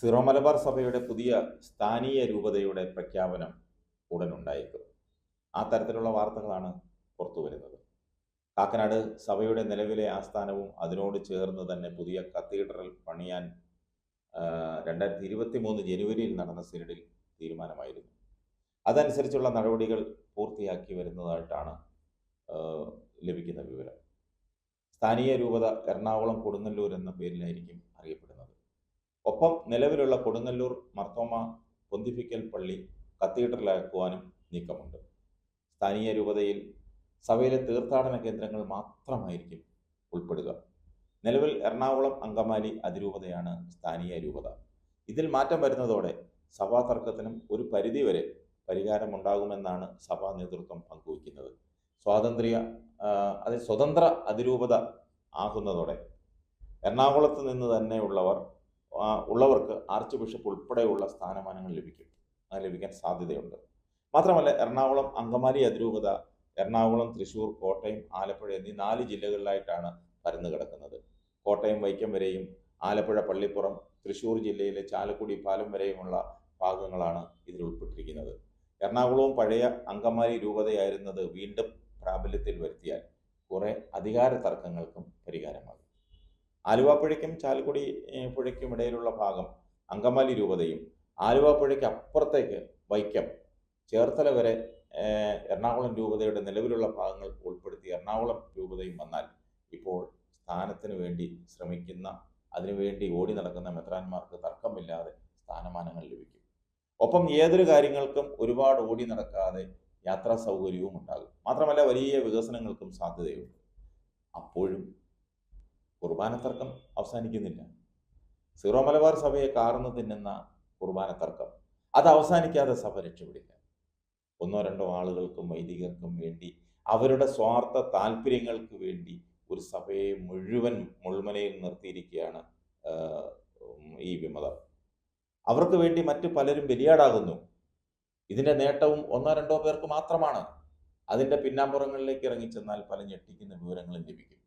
Syro Malabar സഭയുടെ പുതിയ സ്ഥാനീയ രൂപതയുടെ പ്രഖ്യാപനം ഉടൻ ഉണ്ടായേക്കും ആ തരത്തിലുള്ള വാർത്തകളാണ് പുറത്തു വരുന്നത്. കാക്കനാട് സഭയുടെ നിലവിലെ ആസ്ഥാനവും അതിനോട് ചേർന്ന് തന്നെ പുതിയ കത്തീഡ്രൽ പണിയാൻ രണ്ടായിരത്തി ഇരുപത്തി മൂന്ന് ജനുവരിയിൽ നടന്ന സിനഡിൽ തീരുമാനമായിരുന്നു. അതനുസരിച്ചുള്ള നടപടികൾ പൂർത്തിയാക്കി വരുന്നതായിട്ടാണ് ലഭിക്കുന്ന വിവരം. സ്ഥാനീയ രൂപത എറണാകുളം കൊടുങ്ങല്ലൂർ എന്ന പേരിലായിരിക്കും അറിയപ്പെടുന്നത്. ഒപ്പം നിലവിലുള്ള കൊടുങ്ങല്ലൂർ മർത്തോമ പൊന്തിഫിക്കൽ പള്ളി കത്തീഡ്രലാക്കുവാനും നീക്കമുണ്ട്. സ്ഥാനീയ രൂപതയിൽ സഭയിലെ തീർത്ഥാടന കേന്ദ്രങ്ങൾ മാത്രമായിരിക്കും ഉൾപ്പെടുക. നിലവിൽ എറണാകുളം അങ്കമാലി അതിരൂപതയാണ് സ്ഥാനീയ രൂപത. ഇതിൽ മാറ്റം വരുന്നതോടെ സഭാ തർക്കത്തിനും ഒരു പരിധിവരെ പരിഹാരമുണ്ടാകുമെന്നാണ് സഭാ നേതൃത്വം പങ്കുവയ്ക്കുന്നത്. സ്വാതന്ത്ര്യ അത് സ്വതന്ത്ര അതിരൂപത ആകുന്നതോടെ എറണാകുളത്ത് നിന്ന് തന്നെ ഉള്ളവർ ആ, ഉള്ളവർക്ക് ആർച്ച് ബിഷപ്പ് ഉൾപ്പെടെയുള്ള സ്ഥാനമാനങ്ങൾ ലഭിക്കും. അത് ലഭിക്കാൻ സാധ്യതയുണ്ട്. മാത്രമല്ല എറണാകുളം അങ്കമാലി അതിരൂപത എറണാകുളം തൃശൂർ കോട്ടയം ആലപ്പുഴ എന്നീ നാല് ജില്ലകളിലായിട്ടാണ് പരന്നു കിടക്കുന്നത്. കോട്ടയം വൈക്കം വരെയും ആലപ്പുഴ പള്ളിപ്പുറം തൃശൂർ ജില്ലയിലെ ചാലക്കുടി പാലം വരെയുമുള്ള ഭാഗങ്ങളാണ് ഇതിൽ ഉൾപ്പെട്ടിരിക്കുന്നത്. എറണാകുളവും പഴയ അങ്കമാലി രൂപതയായിരുന്നത് വീണ്ടും പ്രാബല്യത്തിൽ വരുത്തിയാൽ കുറെ അധികാര തർക്കങ്ങൾക്കും പരിഹാരമാകും. ആലുവ പുഴയ്ക്കും ചാലക്കുടി പുഴയ്ക്കും ഇടയിലുള്ള ഭാഗം അങ്കമാലി രൂപതയും ആലുവ പുഴയ്ക്ക് അപ്പുറത്തേക്ക് വൈക്കം ചേർത്തല വരെ എറണാകുളം രൂപതയുടെ നിലവിലുള്ള ഭാഗങ്ങൾ ഉൾപ്പെടുത്തി എറണാകുളം രൂപതയും വന്നാൽ ഇപ്പോൾ സ്ഥാനത്തിന് വേണ്ടി ശ്രമിക്കുന്ന അതിനുവേണ്ടി ഓടി നടക്കുന്ന മെത്രാന്മാർക്ക് തർക്കമില്ലാതെ സ്ഥാനമാനങ്ങൾ ലഭിക്കും. ഒപ്പം ഏതൊരു കാര്യങ്ങൾക്കും ഒരുപാട് ഓടി നടക്കാതെ യാത്രാ സൗകര്യവും ഉണ്ടാകും. മാത്രമല്ല വലിയ വികസനങ്ങൾക്കും സാധ്യതയുണ്ട്. അപ്പോഴും കുർബാന തർക്കം അവസാനിക്കുന്നില്ല. സീറോ മലബാർ സഭയെ കാർന്നു തിന്നുന്ന കുർബാന തർക്കം അത് അവസാനിക്കാതെ സഭ രക്ഷപ്പെടില്ല. ഒന്നോ രണ്ടോ ആളുകൾക്കും വൈദികർക്കും വേണ്ടി അവരുടെ സ്വാർത്ഥ താല്പര്യങ്ങൾക്ക് വേണ്ടി ഒരു സഭയെ മുഴുവൻ മുൾമനയിൽ നിർത്തിയിരിക്കുകയാണ് ഈ വിമതർ. അവർക്ക് വേണ്ടി മറ്റു പലരും ബലിയാടാകുന്നു. ഇതിന്റെ നേട്ടവും ഒന്നോ രണ്ടോ പേർക്ക് മാത്രമാണ്. അതിന്റെ പിന്നാമ്പുറങ്ങളിലേക്ക് ഇറങ്ങിച്ചെന്നാൽ പല ഞെട്ടിക്കുന്ന വിവരങ്ങളും ലഭിക്കും.